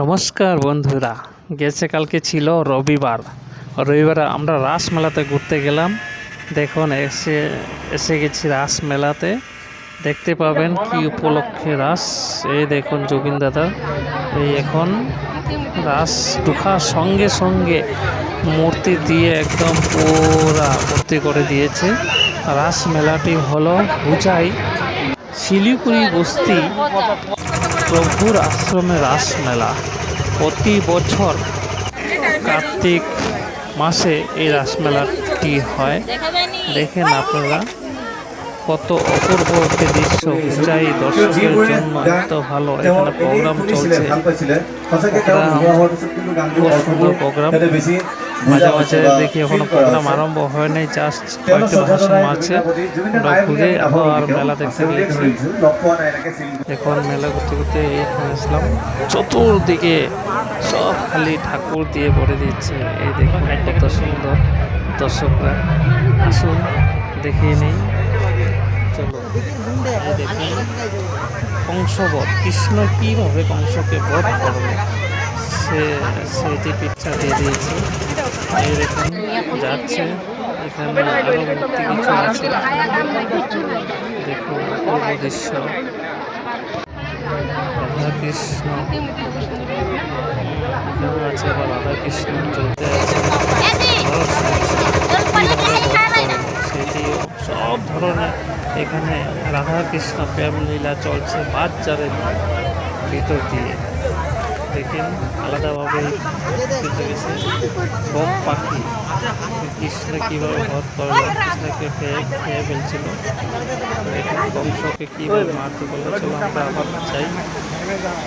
নমস্কার বন্ধুরা, গেছে কালকে ছিল রবিবার। রবিবার আমরা রাস মেলাতে ঘুরতে গেলাম। দেখুন, এসে এসে গেছি রাস মেলাতে দেখতে পাবেন কি উপলক্ষে রাস। এই দেখুন জবিন দাদা। এই এখন রাস ঢোকার সঙ্গে সঙ্গে মূর্তি দিয়ে একদম পুরা ভর্তি করে দিয়েছে। রাস মেলাটি হলো উজাই শিলিগুড়ি বস্তি প্রভুর আশ্রমে রাস মেলা প্রতি বছর কার্তিক মাসে এই রাসমেলাটি হয় দেখেন আপনারা। কত অপূর্ব একটি দৃশ্য উচ্চাই দর্শকের জন্য এত ভালো। এখানে প্রোগ্রাম চলছে। সুন্দর প্রোগ্রাম মাঝে মাঝে দেখি এখনও প্রোগ্রাম আরম্ভ হয় নাই জাস্ট কয়েকটি ভাষণ আছে। আমরা ঘুরে আবার মেলা দেখতে গিয়েছি এখন মেলা ঘুরতে ঘুরতে এখানে আসলাম। চতুর্দিকে সব খালি ঠাকুর দিয়ে ভরে দিচ্ছে। এই দেখুন কত সুন্দর দর্শকরা। আসুন দেখিয়ে নেই। চলো দেখুন। কংসবধ কৃষ্ণ কীভাবে কংসকে বধ করবে? সে সেটি পিকচার দিয়ে দিয়েছে। দেখুন, যাচ্ছে। এখানে আরও মূর্তি কিছু আছে। দেখুন অপূর্ব দৃশ্য। রাধাকৃষ্ণ। এখানে আছে আবার রাধাকৃষ্ণ, চলতে আছে। সেটি সব ধরনের এখানে রাধাকৃষ্ণ প্রেম লীলা চলছে বাচ্চাদের ভিতর দিয়ে। দেখেন আলাদাভাবে সব পাখি কৃষ্ণ কীভাবে বধ করল কৃষ্ণকে খেয়ে খেয়ে ফেলছিল দেখুন কংসকে কীভাবে মারতে বলল চলো আমরা আবার চাই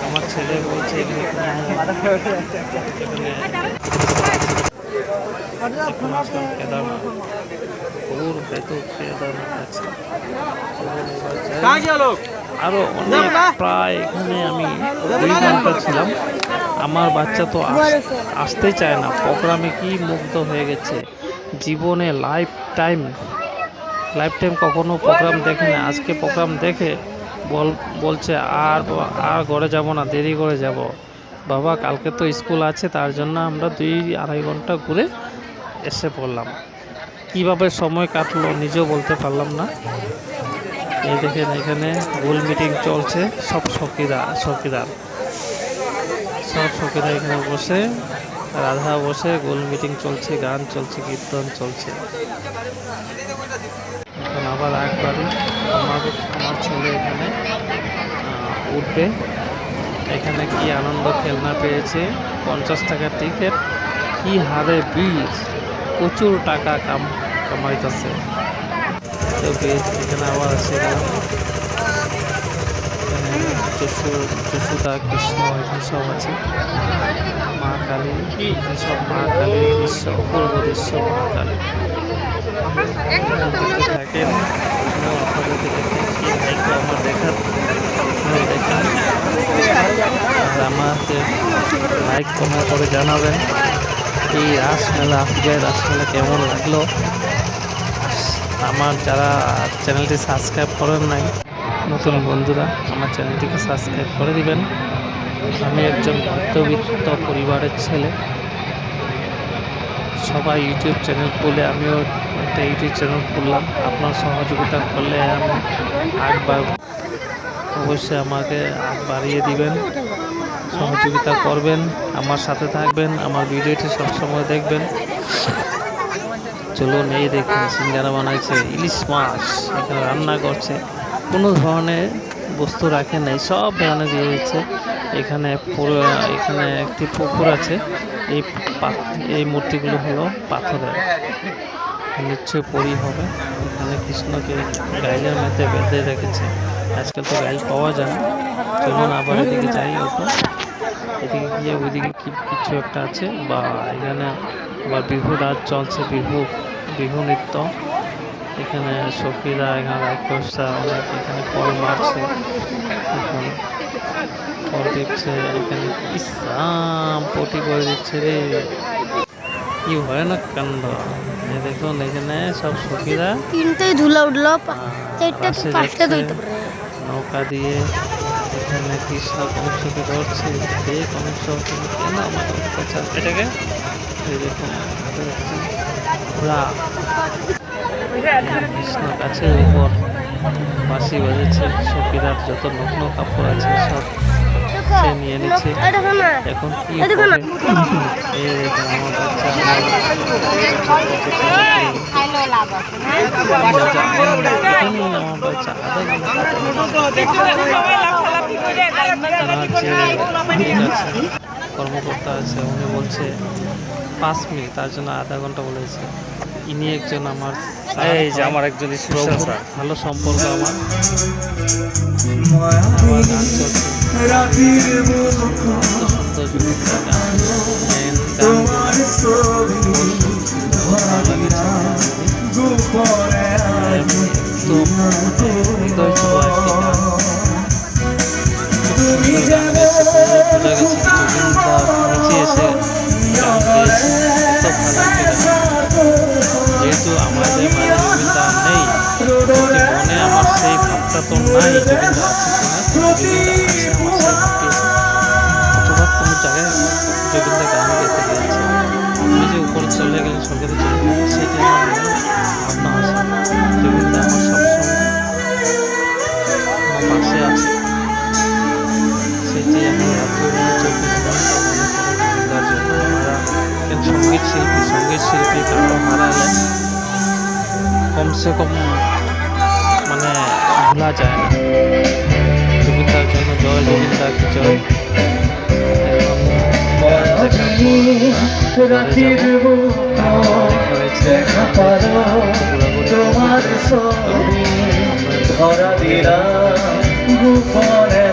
আমার ছেলে বলছে এখানে আছে। আরও অনেক প্রায় এখানে আমি দুই ঘণ্টা ছিলাম। আমার বাচ্চা তো আস- আসতে চায় না। প্রোগ্রামে কি মুগ্ধ হয়ে গেছে? জীবনে লাইফ টাইম লাইফ টাইম কখনো প্রোগ্রাম দেখে না। আজকে প্রোগ্রাম দেখে বল বলছে আর আর ঘরে যাব না দেরি করে যাব। বাবা কালকে তো স্কুল আছে তার জন্য আমরা দুই আড়াই ঘণ্টা ঘুরে এসে পড়লাম। কীভাবে সময় কাটলো নিজেও বলতে পারলাম না। এই দেখেন এখানে গোল মিটিং চলছে, সব সখীরা সখীদার সব সখীরা এখানে বসে, রাধা বসে, গোল মিটিং চলছে, গান চলছে, কীর্তন চলছে। এখন আবার একবারই আমার আমার ছেলে এখানে উঠবে। এখানে কি আনন্দ খেলনা পেয়েছে, পঞ্চাশ টাকার টিকিট কি হারে বীজ। প্রচুর টাকা কাম, কামাইতেছে। বেশ এখানে আবার আছে যশোদা, কৃষ্ণ, এখানে সব আছে। মা কালী সব মা কালীর দৃশ্য, অপূর্ব দৃশ্য, মা কালী। থাকেন আমার দেখার? আমাদের লাইক কমেন্ট করে জানাবেন। এই রাসমেলা পূজায় রাসমেলা কেমন লাগল? আমার যারা চ্যানেলটি সাবস্ক্রাইব করেন নাই, নতুন বন্ধুরা, আমার চ্যানেলটিকে সাবস্ক্রাইব করে দিবেন। আমি একজন মধ্যবিত্ত পরিবারের ছেলে। সবাই ইউটিউব চ্যানেল খুলে, আমিও একটা ইউটিউব চ্যানেল খুললাম। আপনার সহযোগিতা করলে আমি আগবার অবশ্যই আমাকে আগ বাড়িয়ে দিবেন। সহযোগিতা করবেন আমার সাথে থাকবেন আমার ভিডিওটি সবসময় দেখবেন। চলুন এই দেখুন সিঙ্গারা বানাইছে ইলিশ মাছ এখানে রান্না করছে। কোনো ধরনের বস্তু রাখে নাই সব ধরনের দিয়ে দিচ্ছে। এখানে পুরো এখানে একটি পুকুর আছে এই এই মূর্তিগুলো হলো পাথরের। নিশ্চয় পরি হবে। এখানে কৃষ্ণকে গাইলের মধ্যে বেঁধে রেখেছে। আজকাল তো গাইল পাওয়া যায় না। চলুন আবার এদিকে যাই ওপর এদিকে গিয়ে ওইদিকে কি কিছু একটা আছে বা এখানে আবার বিহু রাত চলছে বিহু বিহু নৃত্য। এখানে সখীরা এখানে রাক্ষসরা অনেক এখানে কল মারছে। এখন কল দিচ্ছে এখানে ইসাম পটি করে দিচ্ছে রে। কি ভয়ানক কাণ্ড? এই দেখুন এখানে সব সখীরা তিনটে ধুলা উঠল চারটে পাঁচটা নৌকা দিয়ে। এখানে কৃষ্ণ কংসকে ধরছে হে কংস কেন আমার অত্যাচার এটাকে এই দেখুন এটা ঘোড়া কৃষ্ণ গাছের উপর বাঁশি বাজেছে সখীরার যত নগ্ন কাপড় আছে সব সে নিয়ে নিচ্ছে এখন কি এই দেখুন আমার বাচ্চা আমার বাচ্চা আধা ঘণ্টা কর্মকর্তা আছে উনি বলছে পাঁচ মিনিট। তার জন্য আধা ঘণ্টা বলেছে। ইনি একজন আমার এই যে আমার একজন ভালো সম্পর্ক আমার। আমার গান চলছে ভাবটা তো নাই জুবিনদা আছে কিনা ভাবটি আছে কতবার কোনো জায়গায় জুবিনদা গান গেতে উনি যে উপরে চলে গেলেন স্বর্গতে চলে গেলেন সেটি ভাবনা আছে জুবিনদা আমার সবসময় আমার পাশে আছে, সেটি আমি রাত্রিবেলা চব্বিশ ঘণ্টা করি জুবিনদার জন্য আমরা সংগীত শিল্পী সংগীত শিল্পী কারও হারালে কমসে কম মানে ভোলা যায় না। জুবিনদার জন্য জয় জুবিনদা কি জয় তোমার ছবি ধরা দিলাম। গোপনে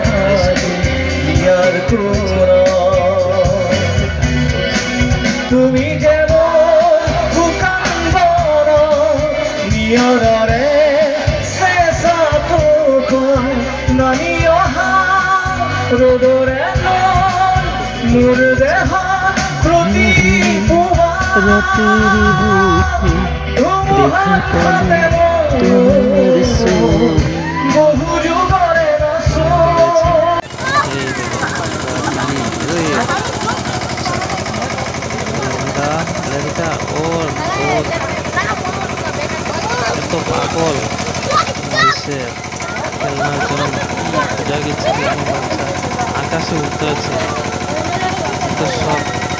তুমি যেমন নিয়রে মোর দেহ প্রতি রাতের বুকে দেখা পালে তোমার। বহু ওর এত পাগল। সে খেলনার জন্য গেছে আকাশে উঠতে আছে তো সব বাচ্চা আট বছর আমি আবার আসলাম প্রোগ্রাম দেখতে প্রোগ্রাম দেখে আমার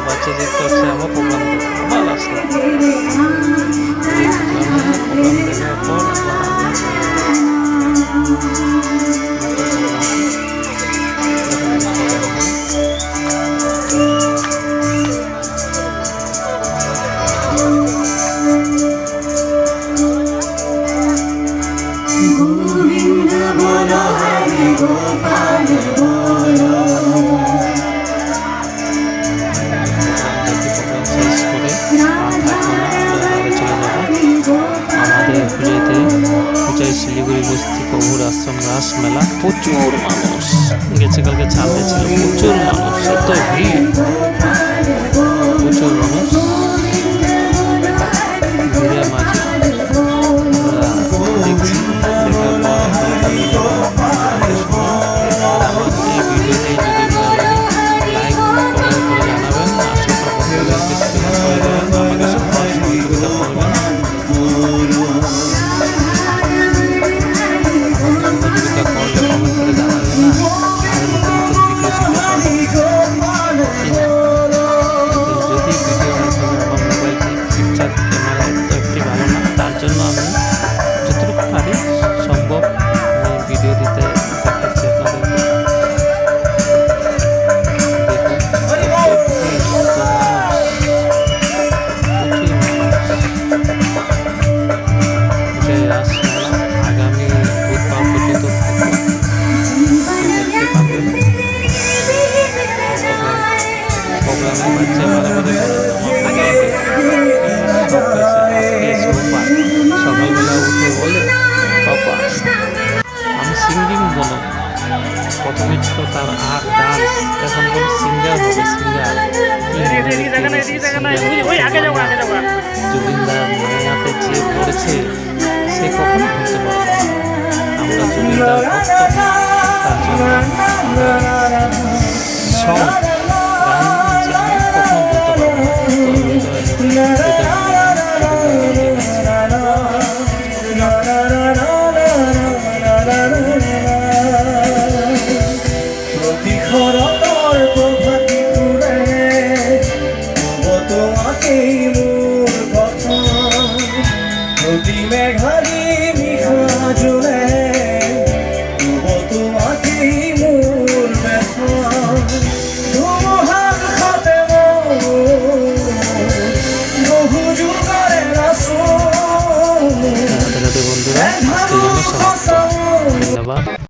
বাচ্চা দেখতে হচ্ছে আমার প্রোগ্রাম দেখতে আবার আসলাম। প্রোগ্রাম দেখার পর শিলিগুড়ি বস্তি প্রভুর আশ্রম রাস মেলা। প্রচুর মানুষ। গেছে কালকে ছাড়তে ছিল প্রচুর মানুষ এত ভিড়। প্রচুর মানুষ। প্রথমে ছিল তার আর ডান এখন বলে সিঙ্গার হবে সিঙ্গার মনে জুবিনদার মায়াতে যে পড়েছে সে কখনো ভুলতে পারবে না আমরা জুবিনদার ভক্ত তার জন্য সব প্রতি মেঘালি